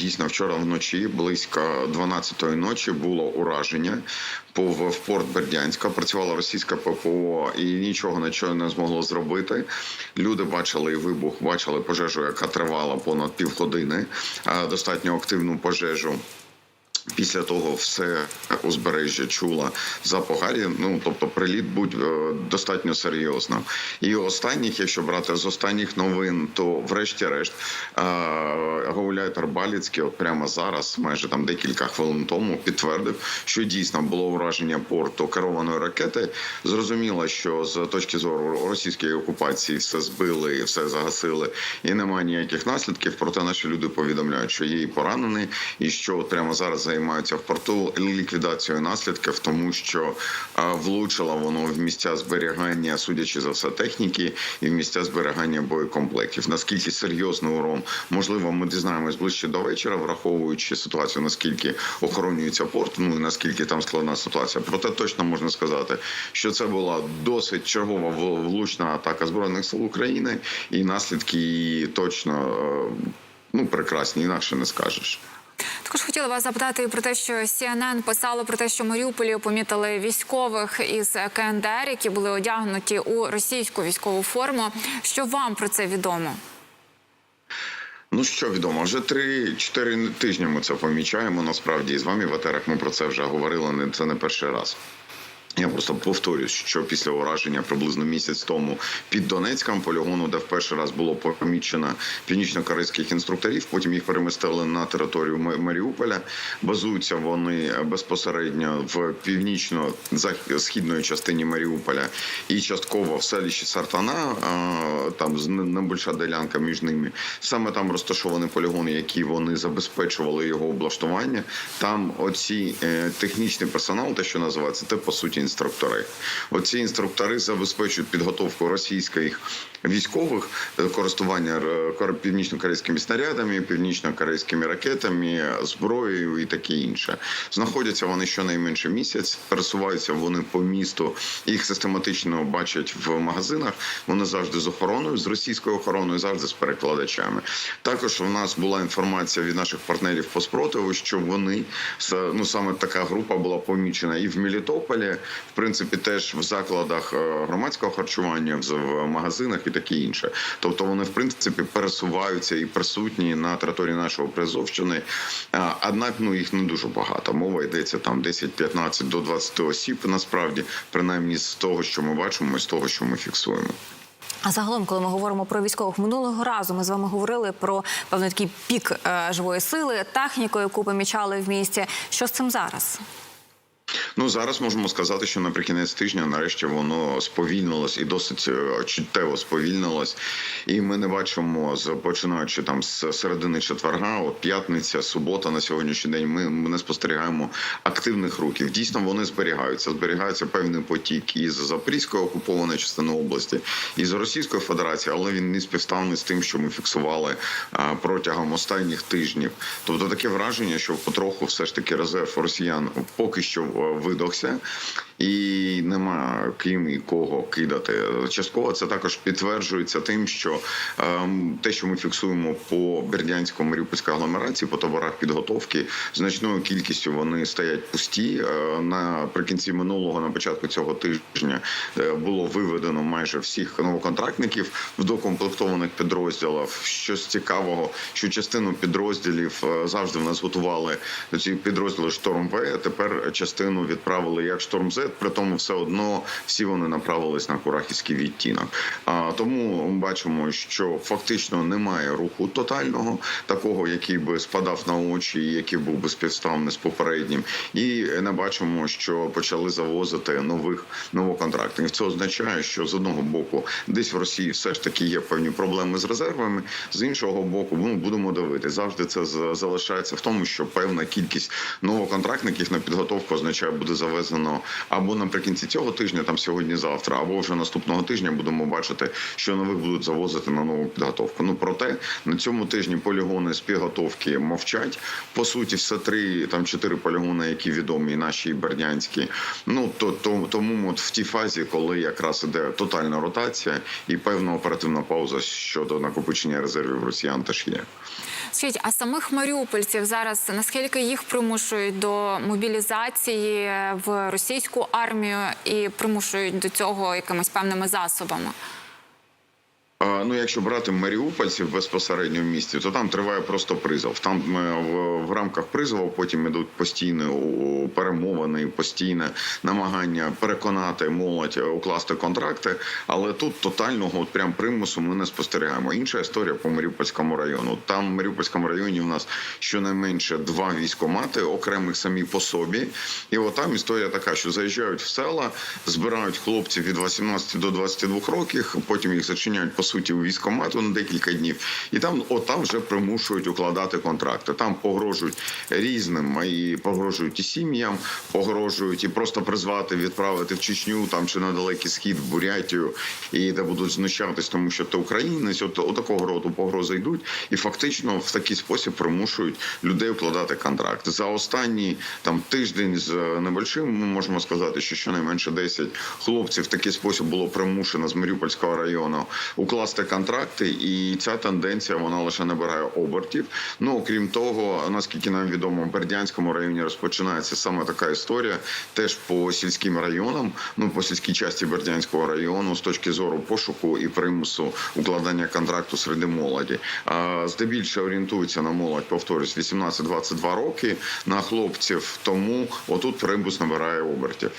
дійсно вчора вночі, близько 12-ї ночі, було ураження в порт Бердянська. Працювала російська ППО і нічого нічого не змогло зробити. Люди бачили вибух, бачили пожежу, яка тривала понад півгодини. Достатньо активну пожежу. Після того все узбережжя чула запах гарі. Ну тобто, приліт будь е, достатньо серйозним. І останніх, якщо брати з останніх новин, то врешті-решт е, гауляйтер Баліцький, от прямо зараз, майже там декілька хвилин тому, підтвердив, що дійсно було ураження порту керованої ракети. Зрозуміло, що з точки зору російської окупації все збили, все загасили, і немає ніяких наслідків. Проте наші люди повідомляють, що є і поранений, і що прямо зараз займаються в порту ліквідацією наслідків, тому що влучило воно в місця зберігання, судячи за все, техніки і в місця зберігання боєкомплектів. Наскільки серйозний урон можливо, ми дізнаємось ближче до вечора, враховуючи ситуацію, наскільки охоронюється порт, ну і наскільки там складна ситуація. Проте точно можна сказати, що це була досить чергова влучна атака збройних сил України, і наслідки її точно е, ну прекрасні, інакше не скажеш. Також хотіла вас запитати про те, що CNN писало про те, що Маріуполі помітили військових із КНДР, які були одягнуті у російську військову форму. Що вам про це відомо? Ну що відомо, вже 3-4 тижні ми це помічаємо. Насправді з вами в Атерах ми про це вже говорили. Не це не перший раз. Я просто повторюсь, що після ураження приблизно місяць тому під Донецьком полігону, де в перший раз було помічено північно-корейських інструкторів, потім їх перемістили на територію Маріуполя. Базуються вони безпосередньо в північно-східної частині Маріуполя і частково в селищі Сартана. Там небольша ділянка між ними. Саме там розташовані полігони, які вони забезпечували його облаштування. Там оці е, технічний персонал, те, що називається, це по суті інструктори. Оці інструктори забезпечують підготовку російських військових е, користування е, кор- північно-корейськими снарядами, північно-корейськими ракетами, зброєю і таке інше. Знаходяться вони щонайменше місяць, пересуваються вони по місту. Їх систематично бачать в магазинах. Вони завжди з охороною, з російською охороною, завжди з перекладачами. Також у нас була інформація від наших партнерів по спротиву, що вони ну саме така група була помічена і в Мелітополі, в принципі, теж в закладах е, громадського харчування, в магазинах і таке інше. Тобто вони в принципі пересуваються і присутні на території нашого Призовщини. Однак ну їх не дуже багато. Мова йдеться там 10-15 до 20 осіб. Насправді, принаймні з того, що ми бачимо, і з того, що ми фіксуємо. А загалом, коли ми говоримо про військових, минулого разу ми з вами говорили про певний такий пік е, живої сили, техніку, яку помічали в місті. Що з цим зараз? Ну зараз можемо сказати, що наприкінець тижня нарешті воно сповільнилось і досить е, чуттєво сповільнилось. І ми не бачимо з починаючи там з середини четверга, от п'ятниця, субота на сьогоднішній день. Ми, не спостерігаємо активних рухів. Дійсно, вони зберігаються. Зберігається певний потік із Запорізької окупованої частини області, і з Російської Федерації, але він не співставний з тим, що ми фіксували протягом останніх тижнів. Тобто таке враження, що потроху все ж таки резерв росіян поки що е, видохся. І нема ким і кого кидати. Частково це також підтверджується тим, що ем, те, що ми фіксуємо по бердянському маріупольській агломерації, по товарах підготовки, значною кількістю вони стоять пусті. Е, наприкінці минулого, на початку цього тижня, е, було виведено майже всіх новоконтрактників в докомплектованих підрозділів. Щось цікавого, що частину підрозділів е, завжди в нас готували до ці підрозділи Шторм В. Тепер частину відправили як Шторм З, при тому все одно всі вони направились на Курахівський відтінок. А тому бачимо, що фактично немає руху тотального, такого, який би спадав на очі, який був би співставний з попереднім, і не бачимо, що почали завозити нових новоконтрактів. Це означає, що з одного боку десь в Росії все ж таки є певні проблеми з резервами. З іншого боку, ну будемо дивитися. Завжди це залишається в тому, що певна кількість новоконтрактників на підготовку означає буде завезено або наприкінці цього тижня, там сьогодні-завтра, або вже наступного тижня будемо бачити, що нових будуть завозити на нову підготовку. Ну проте на цьому тижні полігони з підготовки мовчать. По суті, все три там чотири полігони, які відомі, наші і бердянські. Ну то, то тому, от в тій фазі, коли якраз іде тотальна ротація і певна оперативна пауза щодо накопичення резервів росіян, теж є. Скажіть, а самих маріупольців зараз наскільки їх примушують до мобілізації в російську армію і примушують до цього якимись певними засобами? Ну, якщо брати маріупольців безпосередньо в місті, то там триває просто призов. Там е, в, рамках призову потім ідуть постійні перемовини, постійне намагання переконати молодь е, укласти контракти. Але тут тотального от прям примусу ми не спостерігаємо. Інша історія по Маріупольському району. Там в Маріупольському районі в нас щонайменше два військомати, окремих самі по собі. І от там історія така, що заїжджають в села, збирають хлопців від 18 до 22 років, потім їх зачиняють по суті у військкомату на декілька днів, і там от там вже примушують укладати контракти. Там погрожують різним і погрожують і сім'ям, погрожують і просто призвати відправити в Чечню там чи на далекий схід в Бурятію, і де будуть знущатись, тому що ти українець. От, такого роду погрози йдуть, і фактично в такий спосіб примушують людей укладати контракт. За останній там тиждень з небольшим ми можемо сказати, що щонайменше 10 хлопців в такий спосіб було примушено з Маріупольського району укласти контракти, і ця тенденція вона лише набирає обертів. Ну окрім того, наскільки нам відомо, в Бердянському районі розпочинається саме така історія, теж по сільським районам, ну по сільській часті Бердянського району, з точки зору пошуку і примусу укладання контракту серед молоді. А здебільшого орієнтуються на молодь, повторюсь, 18-22 роки на хлопців. Тому отут примус набирає обертів.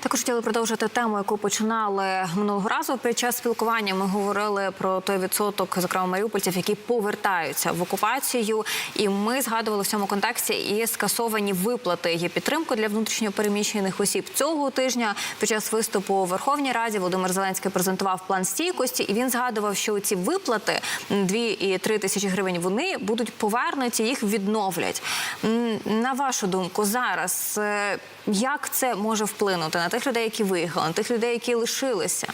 Також хотіли продовжити тему, яку починали минулого разу. Під час спілкування ми говорили про той відсоток, зокрема маріупольців, які повертаються в окупацію. І ми згадували в цьому контексті і скасовані виплати є підтримку для внутрішньо переміщених осіб цього тижня. Під час виступу у Верховній Раді Володимир Зеленський презентував план стійкості, і він згадував, що ці виплати 2 і 3 тисячі гривень вони будуть повернуті, їх відновлять. На вашу думку, зараз е, як це може вплинути на тих людей, які виїхали, на тих людей, які лишилися?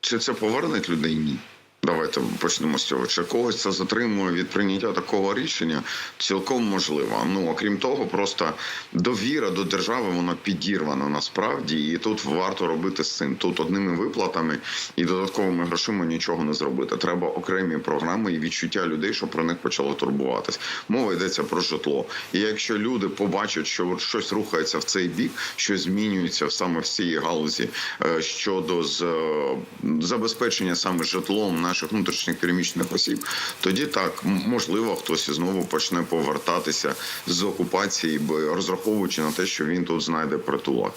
Чи це повернуть людей? Ні. Давайте почнемо з цього. Чи когось це затримує від прийняття такого рішення? Цілком можливо. Ну окрім того, просто довіра до держави вона підірвана насправді, і тут варто робити з цим. Тут одними виплатами і додатковими грошима нічого не зробити. Треба окремі програми і відчуття людей, щоб про них почало турбуватись. Мова йдеться про житло. І якщо люди побачать, що щось рухається в цей бік, щось змінюється саме в цій галузі е, щодо з е, забезпечення саме житлом наших внутрішніх переміщених осіб, тоді так можливо хтось знову почне повертатися з окупації, розраховуючи на те, що він тут знайде притулок.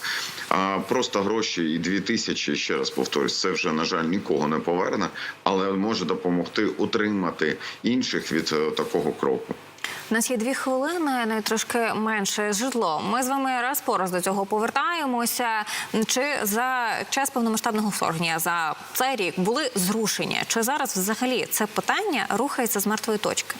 А просто гроші і дві тисячі, ще раз повторюсь, це вже на жаль нікого не поверне, але може допомогти утримати інших від е, такого кроку. У нас є дві хвилини, навіть трошки менше житло. Ми з вами раз по раз до цього повертаємося. Чи за час повномасштабного вторгнення за цей рік були зрушення? Чи зараз взагалі це питання рухається з мертвої точки?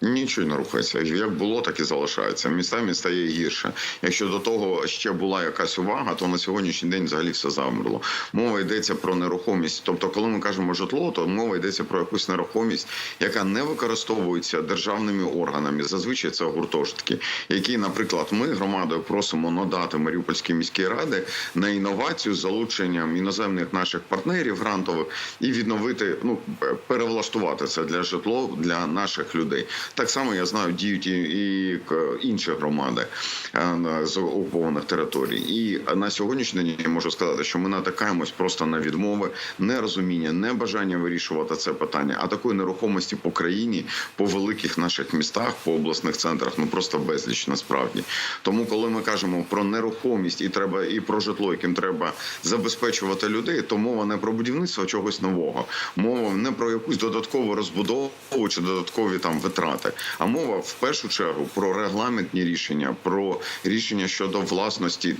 Нічого не рухається. Як було, так і залишається. Містами стає гірше. Якщо до того ще була якась увага, то на сьогоднішній день взагалі все замерло. Мова йдеться про нерухомість. Тобто, коли ми кажемо житло, то мова йдеться про якусь нерухомість, яка не використовується державними органами. Зазвичай це гуртожитки, які, наприклад, ми громадою просимо надати Маріупольській міській ради на інновацію з залученням іноземних наших партнерів грантових і відновити, ну перевлаштувати це для житло для наших людей. Так само я знаю, діють і, інші громади е, з окупованих територій. І на сьогоднішній день я можу сказати, що ми натикаємось просто на відмови, нерозуміння, небажання вирішувати це питання, а такої нерухомості по країні, по великих наших містах, по обласних центрах, ну просто безліч насправді. Тому, коли ми кажемо про нерухомість і треба і про житло, яким треба забезпечувати людей, то мова не про будівництво чогось нового, мова не про якусь додаткову розбудову чи додаткові там витрати, а мова в першу чергу про регламентні рішення, про рішення щодо власності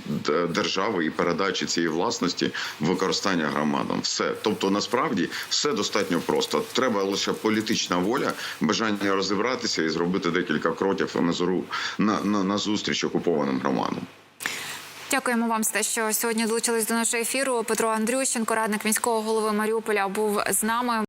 держави і передачі цієї власності використання громадам. Все, тобто насправді все достатньо просто. Треба лише політична воля, бажання розібратися і зробити декілька кроків на зору на, на, на зустріч окупованим громадам. Дякуємо вам за те, що сьогодні долучились до нашого ефіру. Петро Андрющенко, радник міського голови Маріуполя, був з нами.